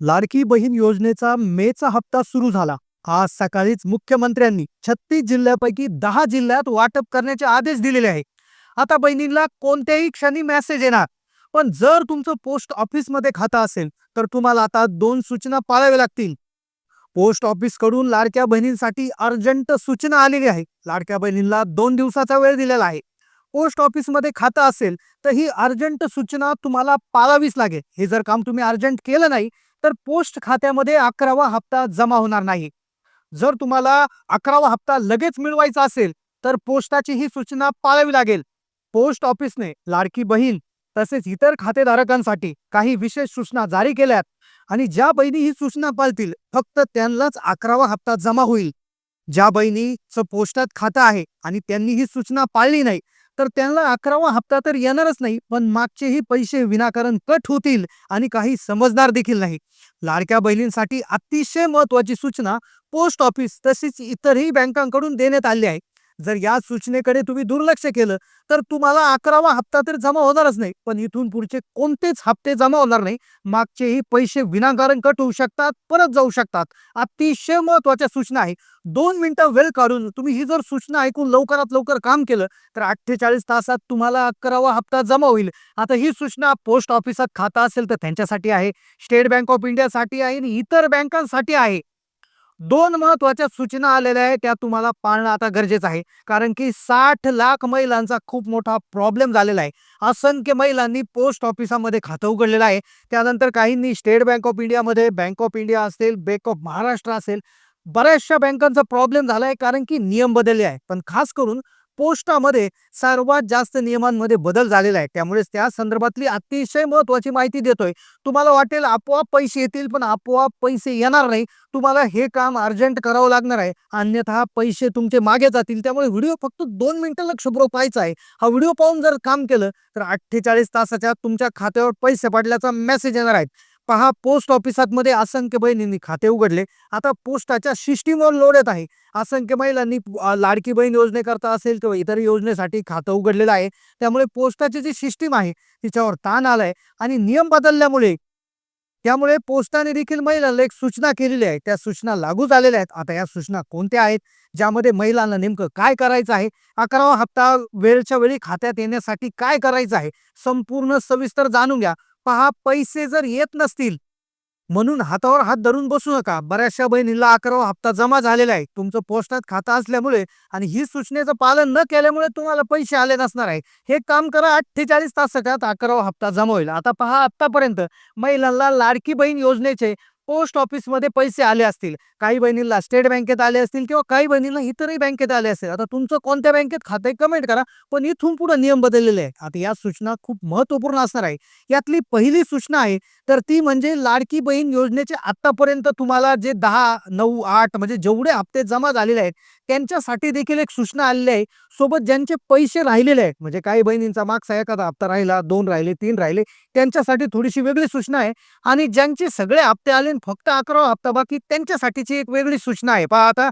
लाडकी बहीण योजनेचा मेचा हप्ता सुरू झाला. आज सकाळीच मुख्यमंत्र्यांनी छत्तीस जिल्ह्यापैकी दहा जिल्ह्यात वाटप करण्याचे आदेश दिलेले आहे आता बहिणींना कोणत्याही क्षणी मेसेज येणार. पण जर तुमचं पोस्ट ऑफिसमध्ये खातं असेल तर तुम्हाला आता दोन सूचना पाळाव्या लागतील. पोस्ट ऑफिसकडून लाडक्या बहिणींसाठी अर्जंट सूचना आलेली आहे. लाडक्या बहिणींना दोन दिवसाचा वेळ दिलेला आहे. पोस्ट ऑफिसमध्ये खातं असेल तर ही अर्जंट सूचना तुम्हाला पाळावीच लागेल. हे जर काम तुम्ही अर्जंट केलं नाही तर पोस्ट खात्यामध्ये अकरावा हप्ता जमा होणार नाही. जर तुम्हाला अकरावा हप्ता लगेच मिळवायचा असेल तर पोस्टाची ही सूचना पाळावी लागेल. पोस्ट ऑफिसने लाडकी बहीण तसेच इतर खातेधारकांसाठी काही विशेष सूचना जारी केल्यात आणि ज्या बहिणी ही सूचना पाळतील फक्त त्यांनाच अकरावा हप्ता जमा होईल. ज्या बहिणीचं पोस्टात खातं आहे आणि त्यांनी ही सूचना पाळली नाही तर त्यांना अकरावा हप्ता तर येणारच नाही पण मागचेही पैसे विनाकारण कट होतील आणि काही समजणार देखील नाही. लाडक्या बहिणींसाठी अतिशय महत्वाची सूचना पोस्ट ऑफिस तसेच इतरही बँकांकडून देण्यात आली आहे. जर या सूचनेकडे तुम्ही दुर्लक्ष केलं तर तुम्हाला अकरावा हप्ता तर जमा होणारच नाही. पण इथून पुढचे कोणतेच हप्ते जमा होणार नाही. मागचेही पैसे विनाकारण कट होऊ शकतात परत जाऊ शकतात. अतिशय महत्त्वाच्या सूचना आहे. दोन मिनिटं वेळ काढून तुम्ही ही जर सूचना ऐकून लवकरात लवकर काम केलं तर अठ्ठेचाळीस तासात तुम्हाला अकरावा हप्ता जमा होईल. आता ही सूचना पोस्ट ऑफिसात खातं असेल तर त्यांच्यासाठी आहे. स्टेट बँक ऑफ इंडियासाठी आहे आणि इतर बँकांसाठी आहे. दोन महत्त्वाच्या सूचना आलेल्या आहेत त्या तुम्हाला पाळणं आता गरजेचं आहे. कारण की साठ लाख महिलांचा खूप मोठा प्रॉब्लेम झालेला आहे. असंख्य महिलांनी पोस्ट ऑफिसामध्ये खातं उघडलेलं आहे. त्यानंतर काहींनी स्टेट बँक ऑफ इंडियामध्ये बँक ऑफ इंडिया असेल बँक ऑफ महाराष्ट्र असेल बऱ्याचशा बँकांचा प्रॉब्लेम झाला आहे कारण की नियम बदलले आहे पण खास करून पोस्टामध्ये सर्वात जास्त नियमांमध्ये बदल झालेला आहे. त्यामुळेच त्या संदर्भातली अतिशय महत्वाची माहिती देतोय. तुम्हाला वाटेल आपोआप पैसे येतील पण आपोआप पैसे येणार नाही. तुम्हाला हे काम अर्जंट करावं लागणार आहे. अन्यथा पैसे तुमचे मागे जातील. त्यामुळे व्हिडिओ फक्त दोन मिनिटं लक्षपूर्वक पाहायचा आहे. हा व्हिडिओ पाहून जर काम केलं तर अठ्ठेचाळीस तासाच्या तुमच्या खात्यावर पैसे पडल्याचा मेसेज येणार आहेत पहा पोस्ट ऑफिसातमध्ये असंख्य बहिणींनी खाते उघडले. आता पोस्टाच्या सिस्टीमवर लोड येत आहे. असंख्य महिलांनी लाडकी बहीण योजनेकरता असेल किंवा इतर योजनेसाठी खातं उघडलेलं आहे. त्यामुळे पोस्टाची जी सिस्टीम आहे तिच्यावर ताण आलाय आणि नियम बदलल्यामुळे त्यामुळे पोस्टाने देखील महिलांना एक सूचना केलेली आहे. त्या सूचना लागू झालेल्या आहेत. आता या सूचना कोणत्या आहेत? ज्यामध्ये महिलांना नेमकं काय करायचं आहे? अकरावा हप्ता वेळच्या वेळी खात्यात येण्यासाठी काय करायचं आहे? संपूर्ण सविस्तर जाणून घ्या. पहा पैसे जर येत नसतील म्हणून हातावर हात धरून बसू नका. बऱ्याचशा बहिणीला अकरावा हप्ता जमा झालेला आहे. तुमचं पोस्टात खातं असल्यामुळे आणि ही सूचनेचं पालन न केल्यामुळे तुम्हाला पैसे आले नसणार आहे. हे काम करा अठ्ठेचाळीस तासाच्यात अकरावा हप्ता जमा होईल. आता पहा आत्तापर्यंत महिलांना लाडकी बहीण योजनेचे पोस्ट ऑफिसमध्ये पैसे आले असतील. काही बहिणींना स्टेट बँकेत आले असतील किंवा काही बहिणींना इतरही बँकेत आले असतील आता तुमचं कोणत्या बँकेत खातं कमेंट करा पण इथून पुढे नियम बदललेले आहे आता या सूचना खूप महत्त्वपूर्ण असणार आहे. यातली पहिली सूचना आहे तर ती म्हणजे लाडकी बहीण योजनेचे आतापर्यंत तुम्हाला जे दहा नऊ आठ म्हणजे जेवढे हप्ते जमा झालेले आहेत त्यांच्यासाठी देखील एक सूचना आलेली आहे. सोबत ज्यांचे पैसे राहिलेले आहेत म्हणजे काही बहिणींचा मागचा एखादा हप्ता राहिला दोन राहिले तीन राहिले त्यांच्यासाठी थोडीशी वेगळी सूचना आहे. आणि ज्यांचे सगळे हप्ते आले फक्त अकरा हप्ता बाकी त्यांच्यासाठीची एक वेगळी सूचना आहे. पहा आता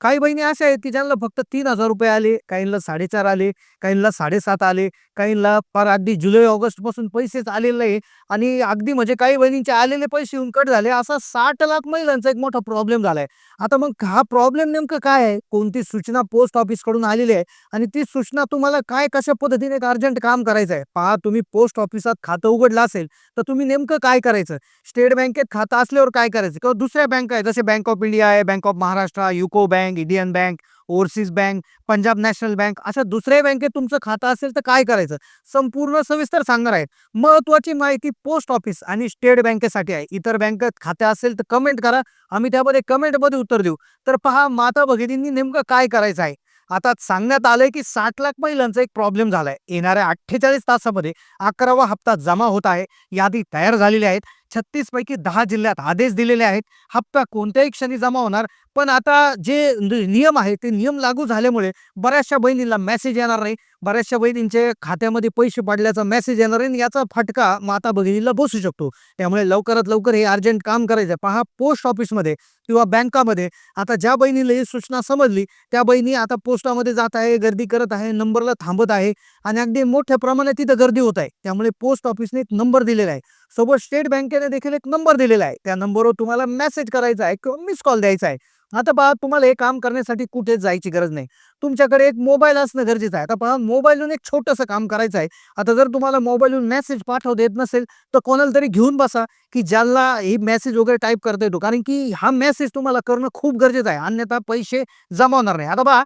काही बहिणी अशा आहेत की ज्यांना फक्त तीन हजार रुपये आले काहींना साडेचार आले काहींना साडेसात आले काहींना फार अगदी जुलै ऑगस्टपासून पैसेच आलेले नाही आणि अगदी म्हणजे काही बहिणींचे आलेले पैसे येऊन कट झाले. असा साठ लाख महिलांचा एक मोठा प्रॉब्लेम झालाय. आता मग हा प्रॉब्लेम नेमकं काय आहे? कोणती सूचना पोस्ट ऑफिसकडून आलेली आहे? आणि ती सूचना तुम्हाला काय कशा पद्धतीने एक अर्जंट काम करायचं आहे? पहा तुम्ही पोस्ट ऑफिसात खातं उघडलं असेल तर तुम्ही नेमकं काय करायचं? स्टेट बँकेत खातं असल्यावर काय करायचं? किंवा दुसऱ्या बँक आहे जसे बँक ऑफ इंडिया आहे bank of Maharashtra UCO bank Indian bank overseas bank Punjab national bank अशा दुसऱ्या बँकेत तुमचं खातं असेल तर काय करायचं? संपूर्ण सविस्तर सांगणार आहेत महत्वाची माहिती पोस्ट ऑफिस आणि स्टेट बँकेसाठी आहे. इतर बँकेत खाते असेल तर कमेंट करा. आम्ही त्यामध्ये कमेंटमध्ये उत्तर देऊ. तर पहा माता भगिनींनी नेमकं काय करायचं आहे? आता सांगण्यात आलंय की साठ लाख महिलांचा एक प्रॉब्लेम झालाय. येणाऱ्या अठ्ठेचाळीस तासामध्ये अकरावा हप्ता जमा होत आहे. यादी तयार झालेली आहेत. छत्तीस पैकी दहा जिल्ह्यात आदेश दिलेले आहेत. हप्ता कोणत्याही क्षणी जमा होणार. पण आता जे नियम आहे ते नियम लागू झाल्यामुळे बऱ्याचशा बहिणींना मेसेज येणार नाही. बऱ्याचशा बहिणींचे खात्यामध्ये पैसे पडल्याचा मेसेज येणार आहे आणि याचा फटका माता भगिनीला बसू शकतो. त्यामुळे लवकरात लवकर हे अर्जंट काम करायचं आहे. पहा पोस्ट ऑफिसमध्ये किंवा बँकामध्ये आता ज्या बहिणीला ही सूचना समजली त्या बहिणी आता पोस्टामध्ये जात आहे गर्दी करत आहे नंबरला थांबत आहे आणि अगदी मोठ्या प्रमाणात तिथं गर्दी होत आहे. त्यामुळे पोस्ट ऑफिसने एक नंबर दिलेला आहे. सोबत स्टेट बँकेने देखील एक नंबर दिलेला आहे. त्या नंबरवर तुम्हाला मेसेज करायचा आहे किंवा मिस कॉल द्यायचा आहे. आता पहा तुम्हाला हे काम करण्यासाठी कुठे जायची गरज नाही. तुमच्याकडे एक मोबाईल असणं गरजेचं आहे. आता पहा मोबाईलवरून एक छोटंसं काम करायचं आहे. आता जर तुम्हाला मोबाईलवरून मेसेज पाठवता येत नसेल तर कोणाला तरी घेऊन बसा की ज्याला ही मेसेज वगैरे टाईप करता येतो कारण की हा मेसेज तुम्हाला करणं खूप गरजेचं आहे. अन्यथा पैसे जमावणार नाही. आता पहा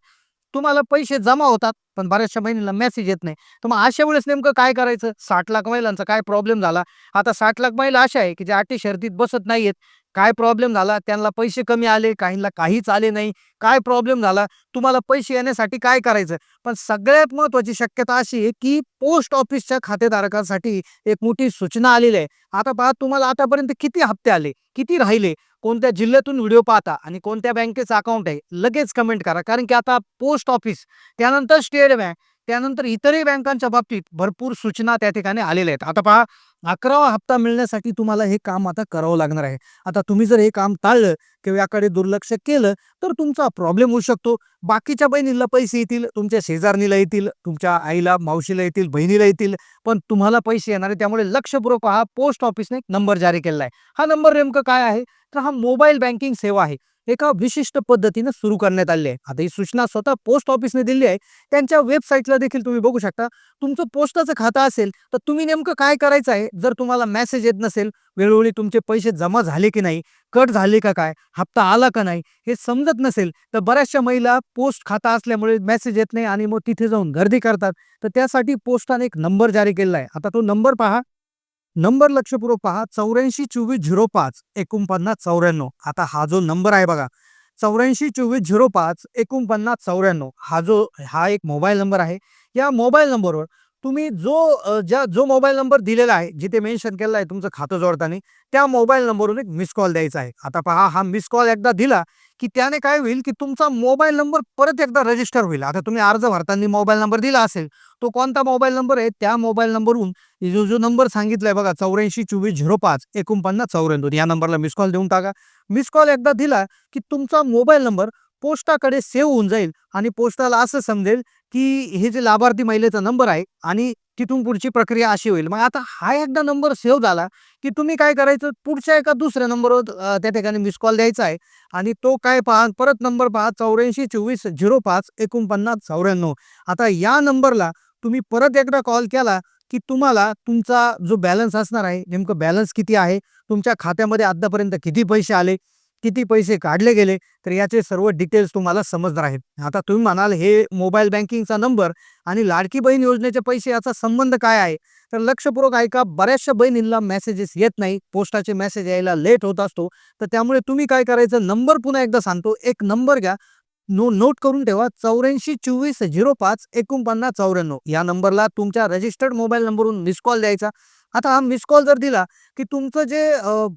तुम्हाला पैसे जमा होतात पण बऱ्याचशा महिन्याला मेसेज येत नाही. तर मग अशा वेळेस नेमकं काय करायचं? साठ लाख महिलांचा काय प्रॉब्लेम झाला? आता साठ लाख महिला अशा आहे की ज्या अटी शर्तीत बसत नाहीयेत. काय प्रॉब्लेम झाला? त्यांना पैसे कमी आले काहींना काहीच आले नाही. काय प्रॉब्लेम झाला? तुम्हाला पैसे येण्यासाठी काय करायचं? पण सगळ्यात महत्वाची शक्यता अशी आहे की पोस्ट ऑफिसच्या खातेधारकांसाठी एक मोठी सूचना आलेली आहे. आता पहा तुम्हाला आतापर्यंत किती हप्ते आले? किती राहिले? कोणत्या जिल्ह्यातून व्हिडिओ पाहता आणि कोणत्या बँकेचं अकाउंट आहे लगेच कमेंट करा. कारण की आता पोस्ट ऑफिस त्यानंतर स्टेट बँक त्यानंतर इतरही बँकांच्या बाबतीत भरपूर सूचना त्या ठिकाणी आलेल्या आहेत. आता पहा अकरावा हप्ता मिळण्यासाठी तुम्हाला हे काम आता करावं लागणार आहे. आता तुम्ही जर हे काम टाळलं किंवा याकडे दुर्लक्ष केलं तर तुमचा प्रॉब्लेम होऊ शकतो. बाकीच्या बहिणीला पैसे येतील तुमच्या शेजारणीला येतील तुमच्या आईला मावशीला येतील बहिणीला येतील पण तुम्हाला पैसे येणार आहे त्यामुळे लक्षपूर्वक हा पोस्ट ऑफिसने नंबर जारी केलेला आहे. हा नंबर नेमकं काय आहे? तर हा मोबाईल बँकिंग सेवा आहे. एका विशिष्ट पद्धतीनं सुरू करण्यात आली आहे. आता ही सूचना स्वतः पोस्ट ऑफिसने दिली आहे. त्यांच्या वेबसाईटला देखील तुम्ही बघू शकता. तुमचं पोस्टाचं खातं असेल तर तुम्ही नेमकं काय करायचं आहे? जर तुम्हाला मेसेज येत नसेल वेळोवेळी तुमचे पैसे जमा झाले की नाही? कट झाले का काय? हप्ता आला का नाही? हे समजत नसेल तर बऱ्याचशा महिला पोस्ट खाता असल्यामुळे मेसेज येत नाही आणि मग तिथे जाऊन गर्दी करतात. तर त्यासाठी पोस्टाने एक नंबर जारी केलेला आहे. आता तो नंबर पहा. नंबर लक्षपूर्वक पहा. चौऱ्याऐंशी चोवीस झिरो पाच एकोणपन्नास चौऱ्याण्णव. आता हा जो नंबर आहे बघा. चौऱ्याऐंशी चोवीस झिरो पाच एकोणपन्नास चौऱ्याण्णव. हा जो हा एक मोबाईल नंबर आहे. या मोबाईल नंबरवर तुम्ही जो ज्या जो मोबाईल नंबर दिलेला आहे जिथे मेन्शन केलेला आहे तुमचं खातं जोडताना त्या मोबाईल नंबरवरून एक मिस कॉल द्यायचा आहे. आता पहा हा मिस कॉल एकदा दिला की त्याने काय होईल की तुमचा मोबाईल नंबर परत एकदा रजिस्टर होईल. आता तुम्ही अर्ज भरताना मोबाईल नंबर दिला असेल तो कोणता मोबाईल नंबर आहे? त्या मोबाईल नंबरवरून जो जो नंबर सांगितलाय बघा चौऱ्याऐंशी चोवीस झिरो पाच एकोणपन्नास चौऱ्याण्णव या नंबरला मिस कॉल देऊन टाका. मिस कॉल एकदा दिला की तुमचा मोबाईल नंबर पोस्टाकडे सेव्ह होऊन जाईल आणि पोस्टाला असं समजेल की हे जे लाभार्थी महिलेचा नंबर आहे आणि तिथून पुढची प्रक्रिया अशी होईल. मग आता हा एकदा नंबर सेव्ह झाला की तुम्ही काय करायचं? पुढच्या एका दुसऱ्या नंबरवर त्या ठिकाणी मिस कॉल द्यायचा आहे आणि तो काय पहा परत नंबर पहा चौऱ्याऐंशी चोवीस झिरो पाच एकोणपन्नास चौऱ्याण्णव. आता या नंबरला तुम्ही परत एकदा कॉल केला की तुम्हाला तुमचा जो बॅलन्स असणार आहे नेमकं बॅलन्स किती आहे? तुमच्या खात्यामध्ये आतापर्यंत किती पैसे आले? किती पैसे काढले गेले तर याचे सर्व डिटेल्स तुम्हाला समजणार आहेत. आता तुम्ही म्हणाल हे मोबाईल बँकिंगचा नंबर आणि लाडकी बहीण योजनेचे पैसे याचा संबंध काय आहे? तर लक्षपूर्वक ऐका बऱ्याचशा बहिणींना मेसेजेस येत नाही पोस्टाचे मेसेज यायला लेट होत असतो. तर त्यामुळे तुम्ही काय करायचं? नंबर पुन्हा एकदा सांगतो. एक नंबर घ्या. नो नोट करून ठेवा. चौऱ्याऐंशी चोवीस झिरो पाच एकोणपन्नास चौऱ्याण्णव. या नंबरला तुमच्या रजिस्टर्ड मोबाईल नंबरवरून मिस कॉल द्यायचा. आता हा मिस कॉल जर दिला की तुमचं जे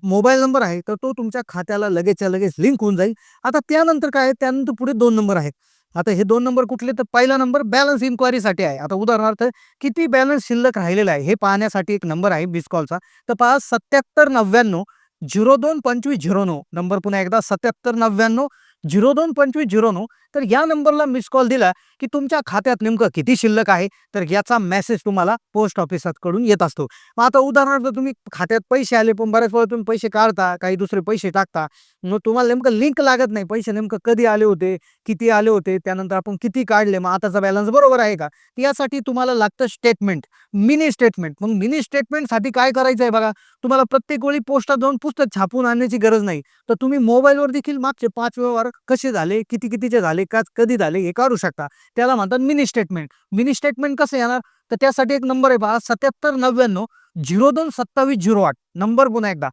मोबाईल नंबर आहे तर तो तुमच्या खात्याला लगेचच्या लगेच लिंक होऊन जाईल. आता त्यानंतर काय आहे? त्यानंतर पुढे दोन नंबर आहेत. आता हे दोन नंबर कुठले? तर पहिला नंबर बॅलन्स इन्क्वायरीसाठी आहे. आता उदाहरणार्थ किती बॅलन्स शिल्लक राहिलेला आहे? हे पाहण्यासाठी एक नंबर आहे मिस कॉलचा. तर पहा सत्याहत्तर नव्याण्णव झिरो दोन पंचवीस झिरो नऊ. नंबर पुन्हा एकदा सत्याहत्तर नव्याण्णव झिरो दोन पंचवीस झिरो नऊ. तर या नंबरला मिस कॉल दिला की तुमच्या खात्यात नेमकं किती शिल्लक आहे? तर याचा मेसेज तुम्हाला पोस्ट ऑफिसाकडून येत असतो. मग आता उदाहरणार्थ तुम्ही खात्यात पैसे आले पण बऱ्याच वेळा तुम्ही पैसे काढता काही दुसरे पैसे टाकता. मग तुम्हाला नेमकं लिंक लागत नाही. पैसे नेमकं कधी आले होते किती आले होते त्यानंतर आपण किती काढले मग आताचा बॅलन्स बरोबर आहे का? यासाठी तुम्हाला लागतं स्टेटमेंट मिनी स्टेटमेंट मग मिनी स्टेटमेंटसाठी काय करायचं आहे बघा? तुम्हाला प्रत्येक वेळी पोस्टात जाऊन पुस्तक छापून आणण्याची गरज नाही. तर तुम्ही मोबाईलवर देखील मागचे पाच व्यवहार कसे झाले किती कितीचे झाले का कधी झाले हे काढू शकता. त्याला म्हणतात मिनी स्टेटमेंट. मिनी स्टेटमेंट कसं येणार? तर त्यासाठी एक नंबर आहे पहा सत्याहत्तर नव्याण्णव झिरो दोन सत्तावीस झिरो आठ. नंबर पुन्हा एकदा.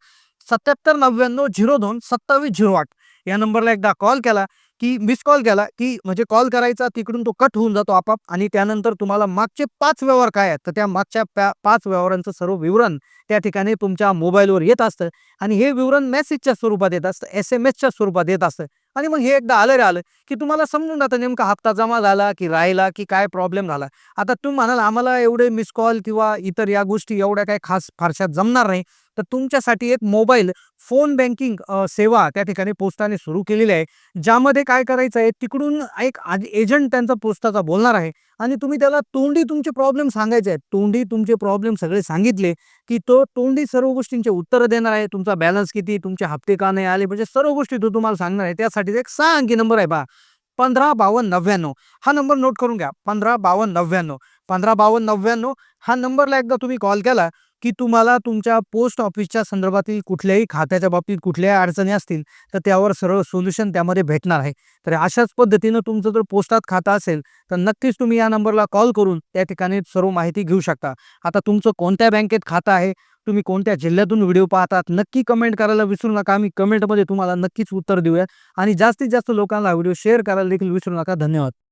सत्याहत्तर नव्याण्णव झिरो दोन सत्तावीस झिरो आठ. या नंबरला एकदा कॉल केला की मिस कॉल केला की म्हणजे कॉल करायचा तिकडून तो कट होऊन जातो आपाप आणि त्यानंतर तुम्हाला मागचे पाच व्यवहार काय आहेत? तर त्या मागच्या प्या- पाच व्यवहारांचं सर्व विवरण त्या ठिकाणी तुमच्या मोबाईलवर येत असतं आणि हे विवरण मेसेजच्या स्वरूपात येत असतं एस एम एसच्या स्वरूपात येत असतं. आणि मग हे एकदा आलं रे आलं की तुम्हाला समजून जातं नेमका हप्ता जमा झाला की राहिला की काय प्रॉब्लेम झाला. आता तुम्ही म्हणाल आम्हाला एवढे मिस कॉल किंवा इतर या गोष्टी एवढ्या काय खास फारशा जमणार नाही. तर तुमच्यासाठी एक मोबाईल फोन बँकिंग सेवा त्या ठिकाणी पोस्टाने सुरू केलेली आहे. ज्यामध्ये काय करायचं आहे तिकडून एक एजंट त्यांचा पोस्टाचा बोलणार आहे आणि तुम्ही त्याला तोंडी तुमचे प्रॉब्लेम सांगायचे आहेत. तोंडी तुमचे प्रॉब्लेम सगळे सांगितले की तो तोंडी सर्व गोष्टींचे उत्तरं देणार आहे. तुमचा बॅलन्स किती तुमचे हप्ते का नाही आले म्हणजे सर्व गोष्टी तो तुम्हाला सांगणार आहे. त्यासाठी एक सहा अंकी नंबर आहे बा. पंधरा बावन्न नव्याण्णव. हा नंबर नोट करून घ्या. पंधरा बावन्न नव्याण्णव. पंधरा बावन्न नव्याण्णव हा नंबरला एकदा तुम्ही कॉल केला की तुम्हाला तुमच्या पोस्ट ऑफिसच्या संदर्भातील कुठल्याही खात्याच्या बाबतीत कुठल्याही अडचणी असतील तर त्यावर सरळ सोल्युशन त्यामध्ये भेटणार आहे. तर अशाच पद्धतीनं तुमचं जर पोस्टात खातं असेल तर नक्कीच तुम्ही या नंबरला कॉल करून त्या ठिकाणी सर्व माहिती घेऊ शकता. आता तुमचं कोणत्या बँकेत खातं आहे? तुम्ही कोणत्या जिल्ह्यातून व्हिडिओ पाहतात? नक्की कमेंट करायला विसरू नका. आम्ही कमेंटमध्ये तुम्हाला नक्कीच उत्तर देऊया. आणि जास्तीत जास्त लोकांना व्हिडिओ शेअर करायला देखील विसरू नका. धन्यवाद.